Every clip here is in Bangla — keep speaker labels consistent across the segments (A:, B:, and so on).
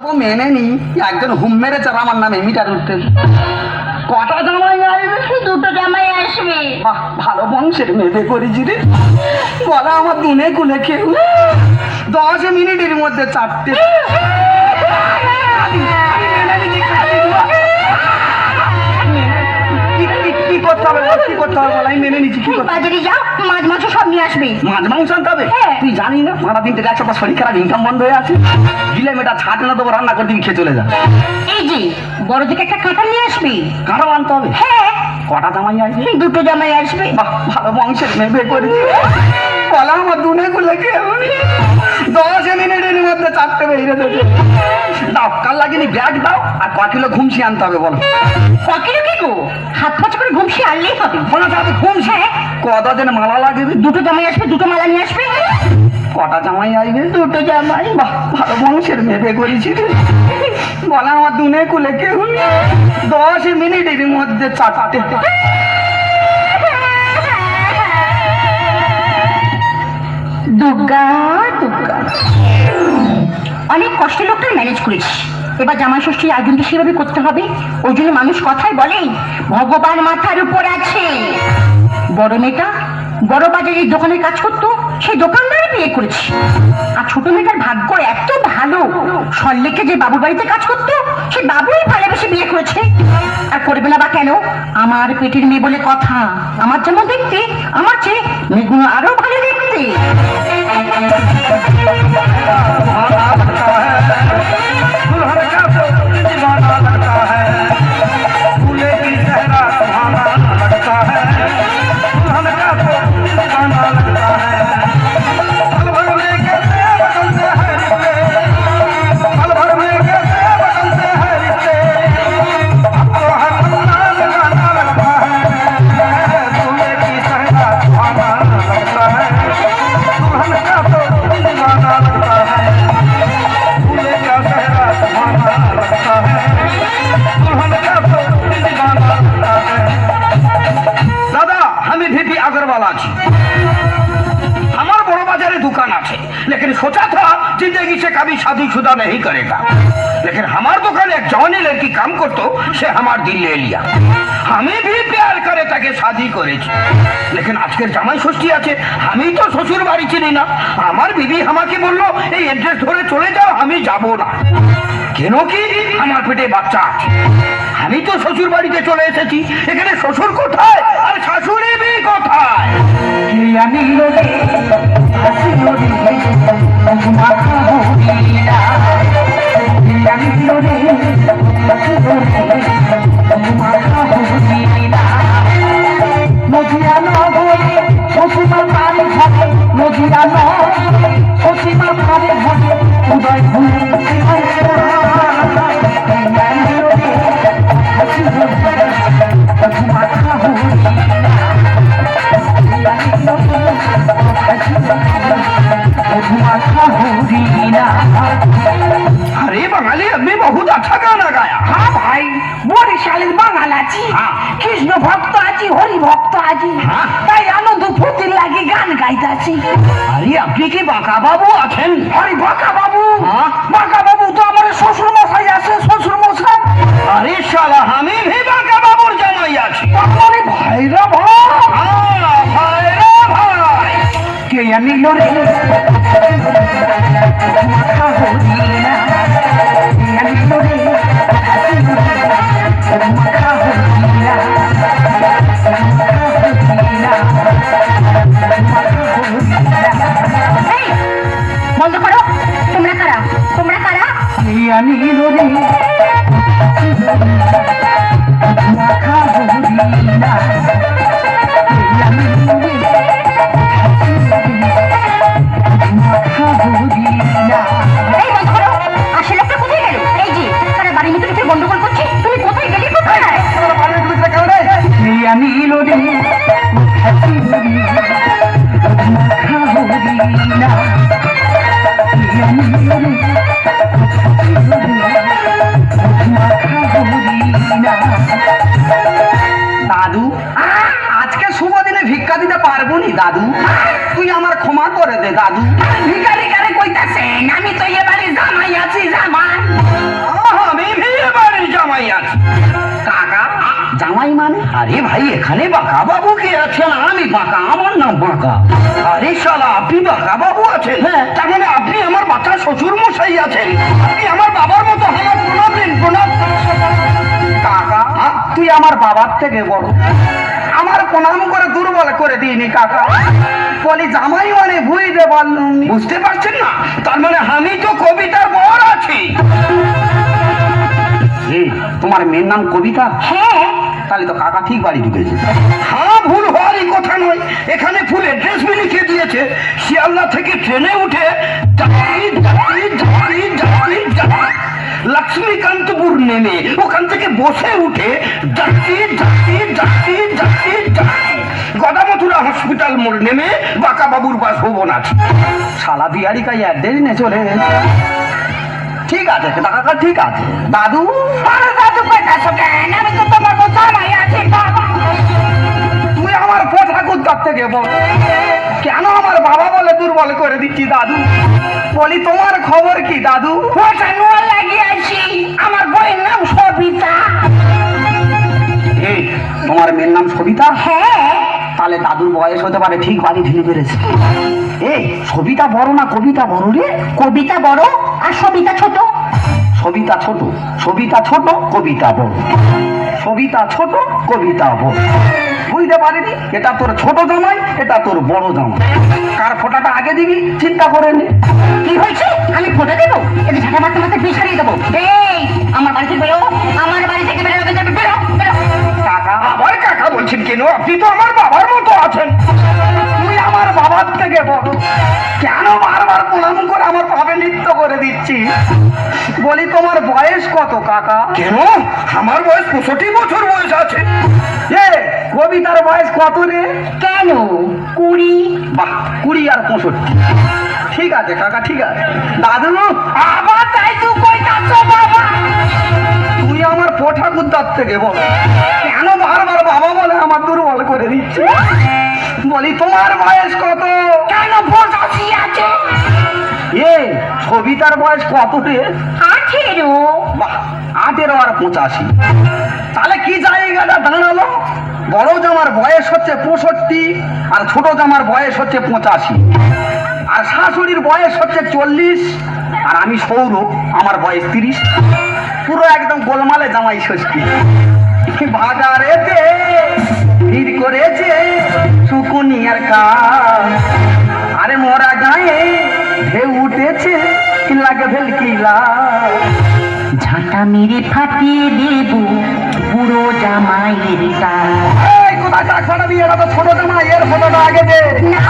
A: মেনে নি একজন হুম মেরেছে আমার নামে মিটার উঠতে কটা জামাই আসবে?
B: দুটো জামাই আসবে।
A: বাহ ভালো বংশের মেয়ে করেছি রে। বলা আমার দুনে কুলে কেউ দশ মিনিটের মধ্যে চারটে করতে হবে? বল, কি করতে হবে? বল, আমি মেনে নিচ্ছি কি করতে হবে?
B: বাজারে যাও মাছ মাংস সব নিয়ে আসবে।
A: মাছ মাংস আনতে হবে?
B: হ্যাঁ।
A: তুই জানি না মারা দিন থেকে একসাথে শরীর খারাপ ইনকাম বন্ধ হয়ে আছে। দিলে মেয়েটা ছাট না দেবো রান্না করে দিবি খেয়ে চলে যা।
B: এই যে বড় একটা কাঁঠাল নিয়ে আসবে।
A: কারও আনতে হবে?
B: হ্যাঁ।
A: কটা জামাই আসবে?
B: দুটো জামাই আসবে।
A: বাহ ভালো বংশের মেয়ে করেছি বলা আমার দুনে গুলো কে দশ মিনিটের মধ্যে চারটে বেরিয়ে দেবে দাও কাল লাগিনি ব্যাগ দাও আর ক কিলো ঘুমসি আনতে হবে বলো।
B: ককিলো কি গো? হাত পাঁচ করে ঘুমসি আনলেই হবে।
A: বলো তাহলে ঘুমসি
B: হ্যাঁ।
A: কটা দিন মালা লাগবে?
B: দুটো জামাই আসবে দুটো মালা নিয়ে আসবে।
A: কটা জামাই আসবে?
B: দুটো জামাই।
A: বাহ ভালো বংশের মেয়ে করেছি। বলা আমার দুনে কুলে কেউ। দশ মিনিটের মধ্যে চারটে
B: দুর্গা দুর্গা। অনেক কষ্টে লোকটা ম্যানেজ করেছি এবার জামাই ষষ্ঠীর আয়োজনটা সেভাবে করতে হবে। ওই জন্য মানুষ কথায় বলে, ভগবান মাথার উপর আছে। বড় মেয়েটা বড় বাজারের দোকানে কাজ করতো সেই দোকানদারই বিয়ে করেছি। আর ছোট মেয়েটার ভাগ্য এত ভালো সল্লেকে যে বাবুর বাড়িতে কাজ করতো, সে বাবুই ভালোবেসে বিয়ে করেছে। আর করবে না বা কেন? আমার পেটের মেয়ে বলে কথা, আমার যেমন দেখতে, আমার চেয়ে মেয়েগুলো আরও ভালো দেখতে।
A: ¡Gracias! আমি ভিপি अग्रवाल আছি আমার बड़ो बाजारे दुकान আছে लेकिन सोचा था जिंदगी से कभी शादीशुदा नहीं करेगा लेकिन हमार दुकान एक जवानी लड़की काम करतो সে আমার দিল ले लिया আমি भी प्यार করে তাকে শাদি করেছি लेकिन আজকের জামাই ষষ্ঠী আছে আমি তো শ্বশুর বাড়ি চিনি না আমার বিবি আমাকে বললো এই এড্রেস ধরে চলে যাও আমি যাব না কেন কি আমার পেটে বাচ্চা আছে আমি তো শ্বশুর বাড়িতে চলে এসেছি এখানে শ্বশুর কোথায় আপনি কি বাঁকা বাবু আছেন?
C: আরে বাঁকা বাবু
A: হ্যাঁ।
C: বাঁকা বাবু তো আমার শ্বশুর মশাই আছে শ্বশুর মশাই
A: আরে শালা আমি ভি বাঁকা বাবুর জামাই আছি।
C: আপনার ভাইরা ভাই।
A: ভাইরা ভাই।
C: কে আমি রে কে আনিল রে
A: দাদু। তুই আমার ক্ষমা করে দে দাদু।
C: ভিখারি কারে কইতাছে আমি তো এবারে জামাই আছি জামাই। আমি এবারে জামাই আছি। কাকা জামাই মানে?
A: আরে ভাই এখানে বাকা বাবু কে আছেন? আমি বাকা আমার নাম বাকা। আরে শালা আপনি বাকা বাবু আছেন? হ্যাঁ। তার মানে আপনি আমার বাচ্চা শ্বশুর মশাই আছেন? আপনি আমার বাবার মতো হওয়ার প্রণাম নিন প্রণাম
C: কাকা তুই আমার বাবার থেকে বড়। আমার প্রণাম করে দুর্বল করে দিইনি কাকা। বলি জামাই মানে বুঝতে পারলুম নি।
A: বুঝতে পারছেন না? তার মানে আমি তো কবিতার বর আছি।
C: তোমার মেয়ের নাম কবিতা?
B: হ্যাঁ।
C: তাহলে তো কাকা ঠিক বাড়ি ঢুকেছে।
A: হ্যাঁ ভুল হওয়ারই কথা নয়। এখানে ফুল অ্যাড্রেস লিখে দিয়েছে। শিয়ালদা থেকে ট্রেনে উঠে নেমে ওখান থেকে বসে উঠে যাত্রী যাত্রী যাত্রী যাত্রী গদামথুরা হসপিটাল মোড় নেমে বাঁকা বাবুর আছে
C: শালা নিয়ে চলে ঠিক আছে কাকা ঠিক আছে। দাদু?
B: আরে দাদু পেটাছো কেন আমি তো তোমার তো জামাই আছি বাবা।
C: তুই আমার থেকে বল। কেন আমার বাবা বলে দুর্বল করে দিচ্ছি দাদু? বলি তোমার খবর কি দাদু?
B: লাগিয়ে আমার নাম সবিতা।
C: এই তোমার মেয়ের নাম সবিতা?
B: হ্যাঁ।
C: তাহলে দাদুর বয়স হতে পারে ঠিক বাড়ি ঢিলে পেরেছে এই সবিতা বড় না কবিতা বড় রে?
B: কবিতা বড় আর সবিতা ছোট।
C: সবিতা ছোট সবিতা ছোট কবিতা বড়। সবিতা ছোট কবিতা বড়। বুঝতে পারিনি এটা তোর ছোট জামাই এটা তোর বড় জামাই। কার ফোটাটা আগে দিবি চিন্তা করে নি।
B: কি হয়েছে? আমি ফোটা দেবো? এই ঝাঁটা মারতে মারতে বিষ হারিয়ে দেবো। এই আমার বাড়ি থেকে বেরো আমার বাড়ি থেকে বেরো বেরো বেরো বেরো।
C: কাকা
A: আবার কাকা বলছেন কেন? আপনি তো আমার বাবার মতো আছেন।
C: তুই আমার বাবার থেকে বড়। কেন বারবার প্রণাম করে আমার পাবে নৃত্য করে দিচ্ছি? বলি তোমার বয়স কত কাকা?
A: কেন? আমার বয়স পঁয়ষট্টি বছর বয়স আছে।
C: এ কবিতার বয়স কত রে?
B: কেন? কুড়ি।
C: বাহ কুড়ি আর পঁয়ষট্টি। ঠিক আছে কাকা ঠিক আছে। দাদু
B: আবার তাই তুই কই বাবা।
C: তুই আমার থেকে বল কেন বারবার বাবা বলে আমার দুর্বল করে দিচ্ছে? বলি তোমার বয়স কত?
B: কেন বসাছি আছে
C: এ সবিতার বয়স কত রে?
B: আঠেরো।
C: আঠেরো আর পঁচাশি। তাহলে কি জায়গাটা দাঁড়াল? বড় জামার বয়স হচ্ছে পঁয়ষট্টি আর ছোট জামার বয়স হচ্ছে পঁচাশি। আর শাশুড়ির বয়স হচ্ছে চল্লিশ আর আমি সৌরভ আমার বয়স তিরিশ। পুরো একদম গোলমালে জামাই ষষ্ঠী। বাজারেতে ভিড় করেছে শুকুনিয়ার কাজ। আরে মোরা গায়ে ঢেউ উঠেছে লাগে ভেলকিলা
B: ঝাঁটা মেরে ফাটিয়ে দেব পুরো জামাইয়ের গাল
C: কোথায় চাক ফাটাবি এটা তো ছোট জামা এর ফটোটা আগে দে
B: না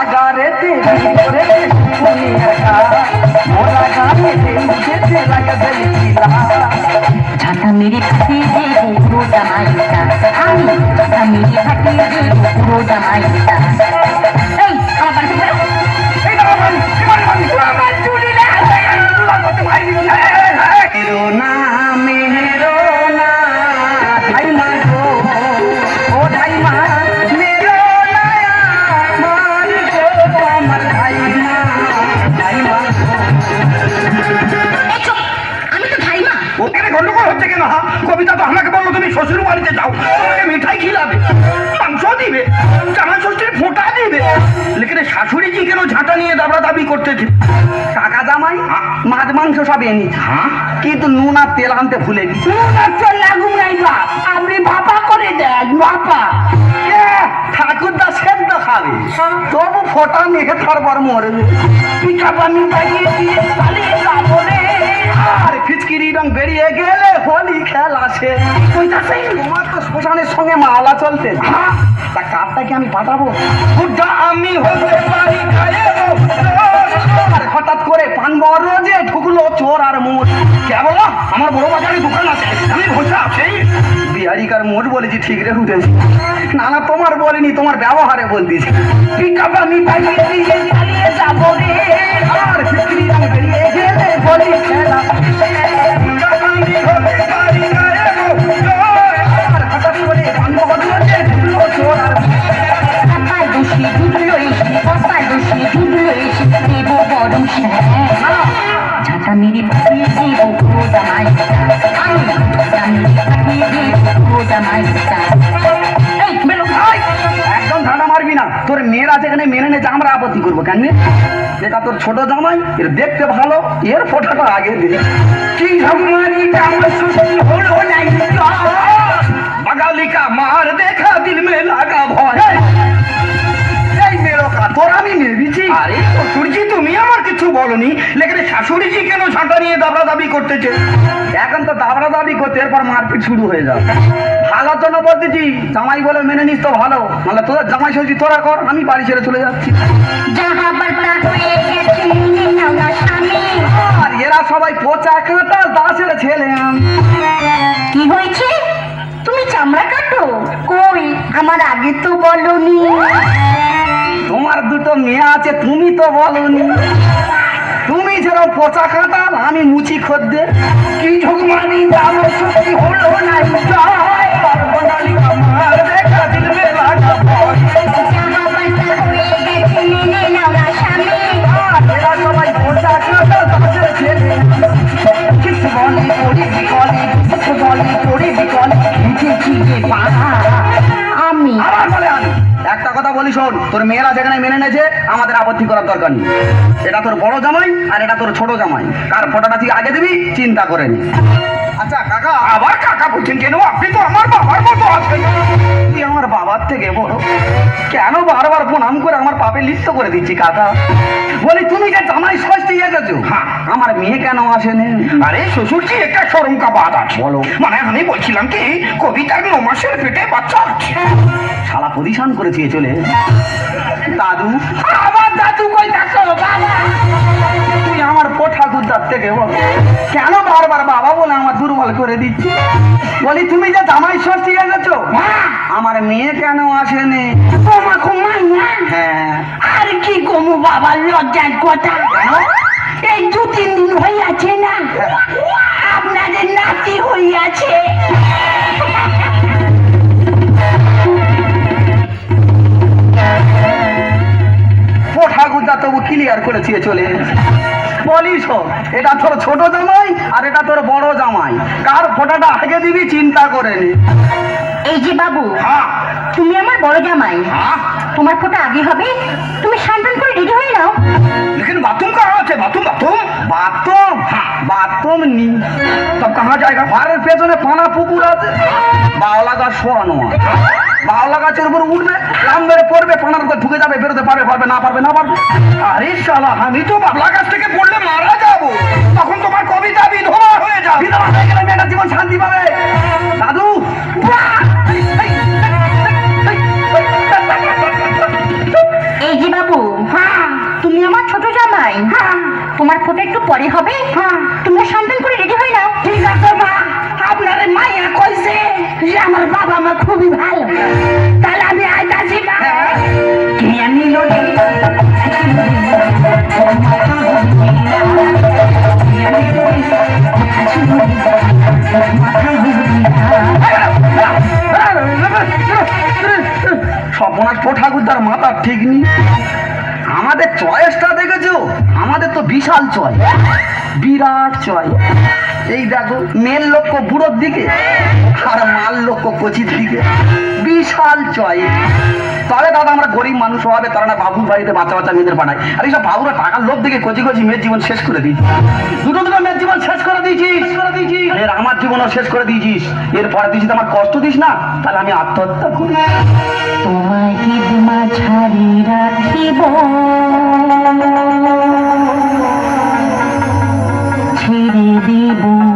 C: আগারেতে করে দুনিয়ার কাজ মোরা গায়ে ঢেউ উঠেছে লাগে ভেলকিলা
B: ঝাঁটা মেরে ফাটিয়ে দেব পুরো জামাইয়ের আমি ঝাঁটা মেরে ফাটিয়ে দেব পুরো জামাইয়ের এই আমার বাড়ি
C: এই দাঁড়া ভাই, এবারে ভাই, আমার চুরি রে, করতে ভাই, এই, এই, এই, মেরো না,
A: মাংস
C: সব এনেছে
A: হ্যাঁ?
C: কিন্তু নুন আর তেল আনতে ভুলে গেছি
B: নুন আর তেল লাগুন নাই বাপ আপনি ভাপা করে দেন ভাপা।
C: ঠাকুরদা সেদ্ধ খাবে। তবু ফোটা মেখে তারপর মরবে।
B: পিঠা পানি পাইয়ে দিয়ে পালিয়ে যাব রে
C: আর ফিচকিরি রং বেরিয়ে গেলে হোলি খেলা সে। তোমার তো শ্মশানের সঙ্গে মালা চলতে। হ্যাঁ, তা কারটাকে আমি পাঠাবো
A: বুদ্ধা আমি হতে পারি
C: হঠাৎ করে পান বর রোজে ঠুকলো চোর আর মোট
A: কেবল আমার বড় বাজারে দোকান আছে। আমি ভোসা সেই
C: বিহারিকার মোট বলেছি, ঠিক রে উঠেছি না না, তোমার বলিনি, তোমার ব্যবহারে বলতেছি।
B: পিঠা পানি পাইয়ে দিয়ে পালিয়ে যাব রে।
C: আর ফিচকিরি রং বেরিয়ে গেলে বলি খেলা।
B: ঝাঁটা মেরে পাঠিয়ে দেব খোদা মাইস্তা ঝাঁটা মেরে পাঠিয়ে দেব খোদা মাইস্তা একদম ধাঁধা মারবি না।
C: তোর মেয়েরা যেখানে মেনে নিয়েছে আমরা আপত্তি করব কেন এটা তোর ছোট জামাই, এর দেখতে ভালো, এর ফোটাটা আগে দিন
A: কি ঝামারিটা আমার সুস্থ হলো
C: নাই। বাঙালিকা মার দেখা, দিল মে লাগা ভয়। তোর আমি মেরেছি।
A: আরে। শ্বশুরজি তুমি আমার কিছু বলনি। লেকিন শাশুড়িজি কেন ঝাঁটা নিয়ে দাবড়া দাবি করতেছে?
C: এখন তো দাবড়া দাবি করতে এরপর মারপিট শুরু হয়ে যাবে। ভালো জন্য বলতেছি জামাই বলে মেনে নিস তো ভালো। নাহলে তোদের জামাই সবজি তোরা কর আমি বাড়ি ছেড়ে চলে যাচ্ছি।
B: মেনে না
C: আর এরা সবাই পচা কাঁটা দাসের ছেলে
B: কি হয়েছে? তুমি চামড়া কাটো? কই? আমার আগে তো বলনি।
C: তোমার দুটো মেয়ে আছে, তুমি তো বলনি। তুমি যেরকম পচা খাতাল আমি মুচি খদ্দের।
A: কি
B: মানি আলো
C: সত্যি হলো না একটা শোন, তোর মেয়েরা যেখানে মেনে নেছে, আমাদের আপত্তি করার দরকার নেই। এটা তোর বড় জামাই আর এটা তোর ছোট জামাই। কার ফটোটা তুই আগে দিবি, চিন্তা করে নি। আচ্ছা কাকা
A: আবার কাকা বলছেন কেন? আপনি তো আমার বাবার মতো আছেন।
C: তুই আমার বাবার থেকে বড়। কেন বারবার প্রণাম করে আমার পাপে লিপ্ত করে দিচ্ছি কাকা? বলি তুমি যে জামাই ষষ্ঠী এসেছ
A: হ্যাঁ।
C: আমার মেয়ে কেন আসেনি?
A: আরে শ্বশুরজি একটা সরম কা বাদ আছে।
C: বলো।
A: মানে আমি বলছিলাম কি কবিতার ন মাসের পেটে বাচ্চা
C: শালা পজিশন করে দিয়ে চলে। দাদু।
A: আবার দাদু কই থাকো বাবা
C: তুই আমার পোঠা গুদ্দার থেকে বল কেন বারবার বাবা বলে আমার দুর্বল করে দিচ্ছি বলি তুমি যে জামাই ষষ্ঠী এসেছ আমার মেয়ে কেন আসেনি? হ্যাঁ।
B: আর কি কমু বাবা লজ্জার কথা? এই দু তিন দিন হইয়াছে না? আপনাদের নাতি হইয়াছে।
C: ক্লিয়ার করে দিয়ে চলে এসেছে। বলিস শোন, এটা তোর ছোট জামাই আর এটা তোর বড় জামাই কার ফোটাটা আগে দিবি চিন্তা করে নি
B: এই যে বাবু
A: হ্যাঁ
B: তুমি আমার বড় জামাই
A: হ্যাঁ
B: তোমার ফোটা আগে হবে তুমি সান্তান করে রেডি হয়ে নাও
A: लेकिन बाथरूम कहाँ আছে বাথরুম বাথরুম
C: বাথরুম বাথরুম নি
A: तब कहाँ जाएगा
C: ঘরের পেছনে পানা পুকুর আছে বাওলা গাছ শোয়ানো বাওলা গাছের উপর উঠবে লাম মেরে পড়বে পানার উপর ঢুকে যাবে বেরোতে পারবে পারবে না পারবে না পারবে।
A: আরে শালা আমি তো বাবলা গাছ থেকে পড়লে মারা যাব। তখন তোমার কবিতা বিধবা হয়ে যাবে।
C: বিধবা হয়ে গেলে মেয়েটা জীবন শান্তি পাবে। দাদু
B: এই যে বাবু হ্যাঁ। তুমি আমার ছোট জামাই। হ্যাঁ। তোমার ফোটা একটু পরে হবে। হ্যাঁ। তুমি সান্তান করে রেডি হয়ে নাও। ঠিক আছে মা। আপনার মাইয়া কইছে
C: সপনাথ ঠাকুরদার মাথার ঠিক নেই আমাদের চয়েসটা দেখেছ? আমাদের তো বিশাল চয় বিরাট চয় এই দেখো মেল লক্ষ্য বুড়োর দিকে আর মাল লক্ষ্য কচির দিকে। বিশাল চয় তবে দাদা আমরা গরিব মানুষ হবে তারা না বাবুর বাড়িতে বাচ্চা বাচ্চা মেয়েদের পাঠায় আর এইসব বাবুরা টাকার লোভ দিকে কচি কচি মেয়ের জীবন শেষ করে দিয়েছি। দুটো দুটো মেয়ের জীবন শেষ করে দিয়েছিস। করে দিয়েছিস। এর আমার জীবনও শেষ করে দিয়েছিস। এরপরে দিয়েছিস আমার কষ্ট দিস না তাহলে আমি আত্মহত্যা করি।
B: তোমায় রাখিব। ছেড়ে দেব